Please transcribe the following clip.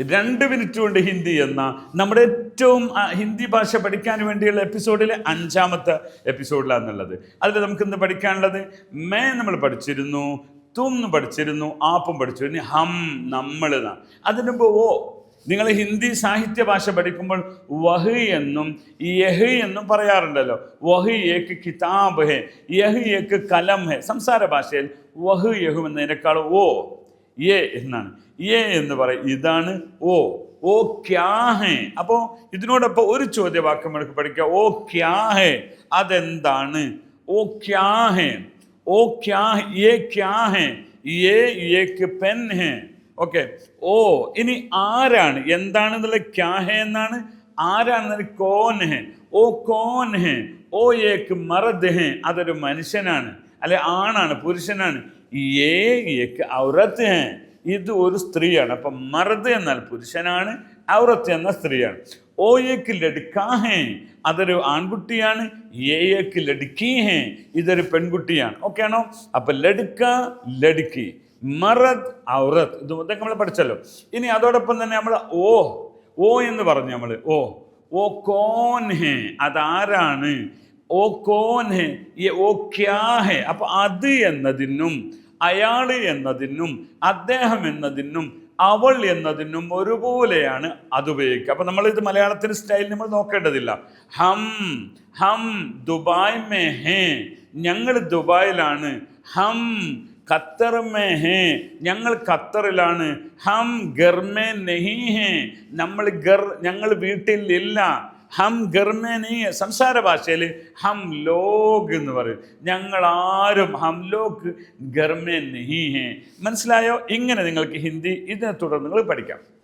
രണ്ട് മിനിറ്റ് കൊണ്ട് ഹിന്ദി എന്ന നമ്മുടെ ഏറ്റവും ഹിന്ദി ഭാഷ പഠിക്കാൻ വേണ്ടിയുള്ള എപ്പിസോഡിലെ അഞ്ചാമത്തെ എപ്പിസോഡിലാണെന്നുള്ളത് അതിൽ നമുക്ക് ഇന്ന് പഠിക്കാനുള്ളത് മേ നമ്മൾ പഠിച്ചിരുന്നു തും പഠിച്ചിരുന്നു ആപ്പും പഠിച്ചു. ഇനി ഹം നമ്മൾ അതിന് മുമ്പ് ഓ നിങ്ങൾ ഹിന്ദി സാഹിത്യ ഭാഷ പഠിക്കുമ്പോൾ വഹ് എന്നും യഹ് എന്നും പറയാറുണ്ടല്ലോ. വഹ് ഏക്ക് കിതാബ് ഹെ യഹ് ഏക്ക് കലം ഹെ. സംസാര ഭാഷയിൽ വഹ് യഹു എന്നതിനേക്കാൾ ഓ ഏ എന്നാണ്. എ എന്ന് പറയും. ഇതാണ് ഓ ഓ ക്യാ ഹേ അപ്പോൾ ഇതിനോടൊപ്പം ഒരു ചോദ്യവാക്യം നമുക്ക് പഠിക്കുക. ഓ ക്യാ ഹേ അതെന്താണ്? ഓ ക്യാ ഹേ ഓ ക്യാ ഏ ക്യാ ഹേ ഏ പെൻ ഹേ ഓക്കെ. ഓ ഇനി ആരാണ്? എന്താണെന്നുള്ള ക്യാ ഹേ എന്നാണ്? ആരാണെന്നൊരു കോൻ ഹേ ഓ കോൻ ഹേ ഓ ഏക്ക് മറദ് ഹേ അതൊരു മനുഷ്യനാണ്. അല്ലെ ആണാണ് പുരുഷനാണ്. ഏ ഔറത്ത് ഇത് ഒരു സ്ത്രീയാണ്. അപ്പം മറദ് എന്നാൽ പുരുഷനാണ് ഔറത്ത് എന്ന സ്ത്രീയാണ്. ഓ ഏക്ക് ലടുക്കാ ഹേ. അതൊരു ആൺകുട്ടിയാണ് ഏ ഏക്ക് ലഡ്കി ഹേ. ഇതൊരു പെൺകുട്ടിയാണ്. ഓക്കെ ആണോ? അപ്പൊ ലഡ്ക ലഡ്കി. മറത് ഔറത്ത്. ഇത് ഇതൊക്കെ നമ്മൾ പഠിച്ചല്ലോ. ഇനി അതോടൊപ്പം തന്നെ നമ്മൾ ഓ ഓ എന്ന് പറഞ്ഞു നമ്മൾ. ഓ ഓ കോൻ ഹേ. അതാരാണ്? ഓ കോൻ ഓ ക്യാ ഹേ? അപ്പൊ അത് എന്നതിനും അയാൾ എന്നതിനും അദ്ദേഹം എന്നതിനും അവൾ എന്നതിനും ഒരുപോലെയാണ് അത് ഉപയോഗിക്കുക. അപ്പൊ നമ്മൾ ഇത് മലയാളത്തിന് സ്റ്റൈൽ നമ്മൾ നോക്കേണ്ടതില്ല. ഹം ഹം ദുബായ് മേ ഹേ? ഞങ്ങൾ ദുബായിലാണ്. ഹം ഖത്തർ മേ ഹേ? ഞങ്ങൾ ഖത്തറിലാണ്. ഹം ഗർമേ നെഹി ഹേ? നമ്മൾ ഗർ ഞങ്ങൾ വീട്ടിൽ ഇല്ല ഹം ഗർമേ നെഹി ഹേ. സംസാര ഭാഷയിൽ ഹം ലോക് എന്ന് പറയും. ഞങ്ങൾ ആരും ഹം ലോക് ഗർമേ നെഹി ഹേ. മനസ്സിലായോ? ഇങ്ങനെ നിങ്ങൾക്ക് ഹിന്ദി ഇതിനെ തുടർന്ന് നിങ്ങൾ പഠിക്കാം.